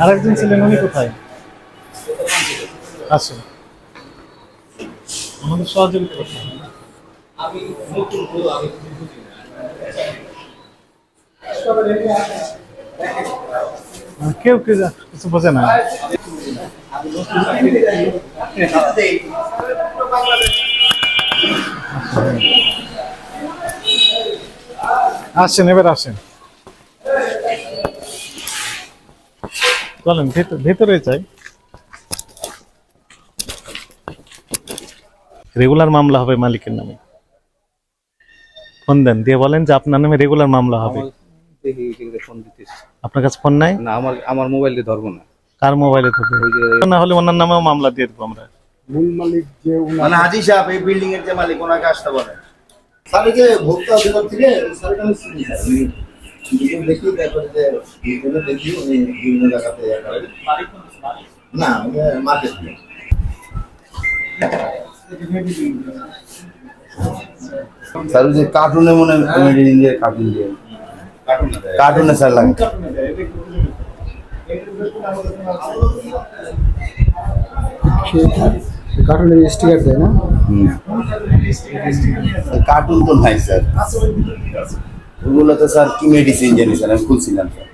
আরেকজন ছিলেন, উনি কোথায়? আসেন আমাদের সহযোগিতা করতে কেউ যা- কিছু বোঝে না। আসেন, এবার আসেন। চলেন ভেতরে চাই রেগুলার মামলা হবে মালিকের নামে। ফোন দেন দিয়ে বলেন যে আপনার নামে রেগুলার মামলা হবে। দেখি এদিকে ফোন দিতেছি। আপনার কাছে ফোন নাই? না আমার আমার মোবাইল দিয়ে ধরবো না। কার মোবাইলে যে না হলে ওনার নামেও মামলা দিয়ে দেবো আমরা। মূল মালিক যে মানে হাজি সাহেব এই বিল্ডিং এর যে মালিক ওনাকে আসতে বলেন। স্যার যে ভোক্তা অধিকার থেকে স্যারকে আমি চিনি স্যার উনি দেখি তারপরে যে দুজনে দেখি উনি বিভিন্ন জায়গাতে ইয়ে করেন। না মার্কেট স্যার যে কার্টুনে মনে কমেডি কার্টুন দিয়ে কার্টুনে স্যার লাগে কার্টুনের স্টিকার দেয় না কার্টুন তো নাই স্যার। ওগুলো তো স্যার কি মেডিসিন আমি খুলছিলাম স্যার।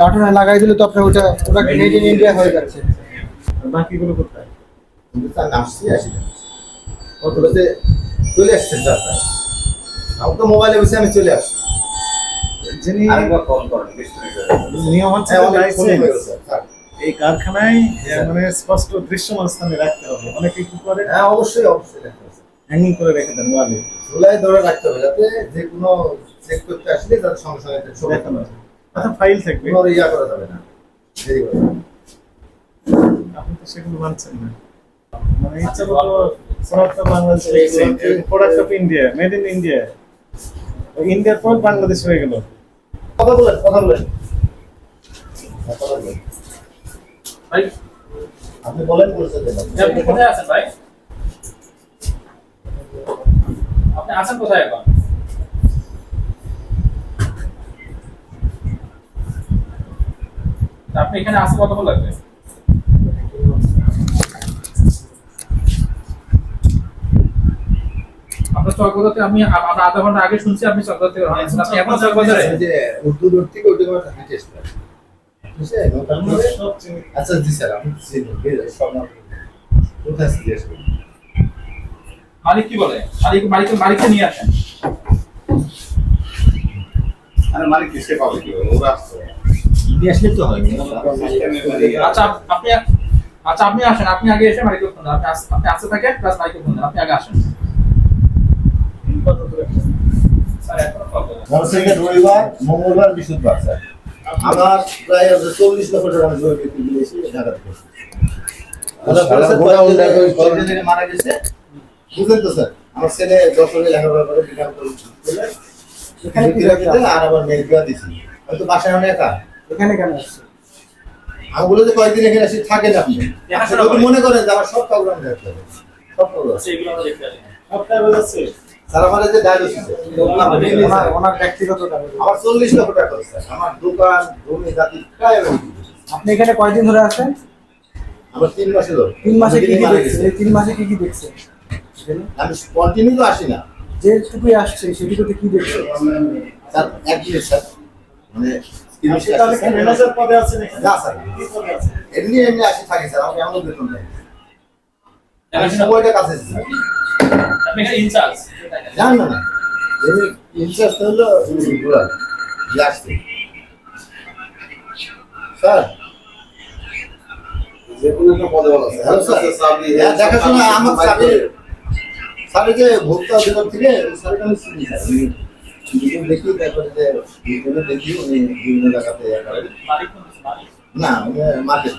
কার্টুনে লাগাই দিলে তো আপনার ওটা ওটা মেড ইন ইন্ডিয়া হয়ে যাচ্ছে। বাকিগুলো কোথায়? স্যার আসছি আসি কতটাতে চলে আসছে স্যার। স্যার। তো মোবাইলে বসে আমি চলে আসছি। যিনি নিয়ম হচ্ছে হ্যাঁ, এই কারখানায় মানে স্পষ্ট দৃশ্যমান স্থানে রাখতে হবে। অনেকে কি করে? হ্যাঁ অবশ্যই অবশ্যই রাখতে হবে। হ্যাঙ্গিং করে রেখে দেন ওয়ালে ঝুলাই ধরে রাখতে হবে যাতে যে কোনো চেক করতে আসলে তার সঙ্গে সঙ্গে একটা ছবি দেখানো। আচ্ছা ফাইল থাকবে। কোনো ইয়া করা যাবে না। দেরি করা আপনি তো সেগুলো মানছেন না। মানে ইচ্ছা মতো product of Bangladesh product of India made in India ইন্ডিয়ার পর বাংলাদেশ হয়ে গেল। কথা বলেন কথা বলেন কথা বলেন। ভাই। আপনি বলেন বলছেন। আপনি কোথায় আছেন ভাই? আছেন কোথায় এখন আপনি এখানে আসতে কতক্ষণ লাগবে আপনার আমি আমরা আধা ঘণ্টা আগে শুনছি আপনি চকবাজার থেকে। আপনি এখন চকবাজারে যে উর্দু রোড থেকে হাঁটে মোড়ে? সব চিনি। আচ্ছা জি স্যার সব কোথায় জিজ্ঞেস করুন। মালিক কি বলে? মালিক মালিক মালিককে নিয়ে আসেন। আরে মালিক কিসে পাবে কি? ওরা নিয়ে আসলে তো হয় আচ্ছা আপনি আচ্ছা আপনি আসেন। আপনি আগে এসে মালিককে ফোন আপনি আপনি আসতে থাকেন প্লাস মালিককে ফোন আপনি আগে আসেন। স্যার এখন কত মহাসেনকে রবিবার মঙ্গলবার বৃহস্পতিবার স্যার। আমার প্রায় চল্লিশ লক্ষ টাকা আমি জমি বিক্রি দিয়েছি ঢাকা থেকে মারা গেছে বুঝলেন তো স্যার আমার ছেলে দশমে লেখাপড়া করে করে চলে করে আর আবার মেয়ে বিয়া দিছি। আমি তো বাসায় অনেক একা। এখানে কেন আসছে? আমি বলে যে কয়েকদিন এখানে আসি থাকেন আপনি। দেখাশোনা যদি করেন। মনে করেন যে আমার সব প্রোগ্রাম দেখতে হবে সব প্রোগ্রাম আচ্ছা এগুলো আমরা দেখতে আসি আপনার বোঝাচ্ছে স্যার আমার যে ডায়ালিসিস ওনার ওনার ব্যক্তিগত। আমার চল্লিশ লক্ষ টাকা স্যার। আমার দোকান জাতি প্রায় করেছি। আপনি এখানে কয়দিন ধরে আছেন? আমার তিন মাসে ধরে তিন মাসে কি কি দেখছেন? তিন মাসে কি কি দেখছেন? আমি কন্টিনিউ তো আসি না। যেটুকুই আসছে সেটুকুতে কি দেখছেন স্যার এক মিনিট স্যার। মানে এমনি এমনি আসি থাকি স্যার। আমি এমন বেতন নেই সময়টা কাছে আছি, স্যার। আপনি এখানে ইনচার্জ জান না হলো যে আসছে। স্যার। যে কোনো একটা পদে বলা স্যার। হ্যাঁ, দেখাশোনা আমার যে ভোক্তা অধিকার থেকে স্যারকে আমি দুজন দেখি তারপরে যে দেখি উনি বিভিন্ন জায়গাতে না উনি মার্কেট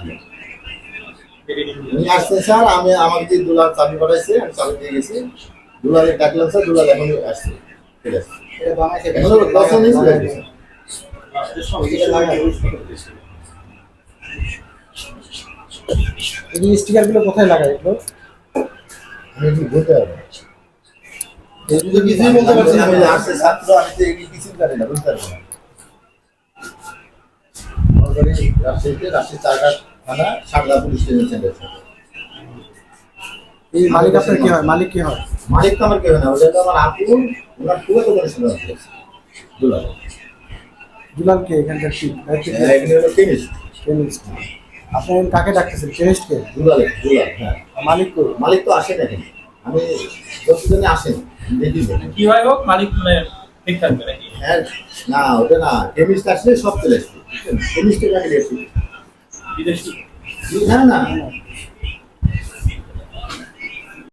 উনি আসছেন স্যার আমি আমাকে যে দুলার চাবি পাঠাইছে আমি চাবি দিয়ে গেছি। দুলারে ডাকলাম স্যার দুলার এখনই আসছে। ঠিক আছে। দশ মিনিট। এই কোথায় লাগাই এগুলো? রাজশাহীতে রাজশাহী চারঘাট থানা সারদা পুলিশ স্টেশন সেন্টার এই মালিক আপনার কি হয়? মালিক কি হয়? মালিক তো আমার কেউ না ওটা আমার আপুন ওনার খুবই তো শোনা দুলাল। দুলাল কে এখানকার কি দায়িত্ব কি? হ্যাঁ, এখানে কেমিস্ট আপনি কাকে ডাকতেছেন? কেমিস্ট কে দুলালে দুলাল হ্যাঁ। মালিক তো। মালিক তো আসে এখন। আমি যতদিনে আসেন দেখি কি হয় হোক মালিক মানে ঠিক থাকবে নাকি? হ্যাঁ না ওটা না। কেমিস্ট আসলে সব চলে আসবে কেমিস্টের কাছে গেছি বিদেশি। না না।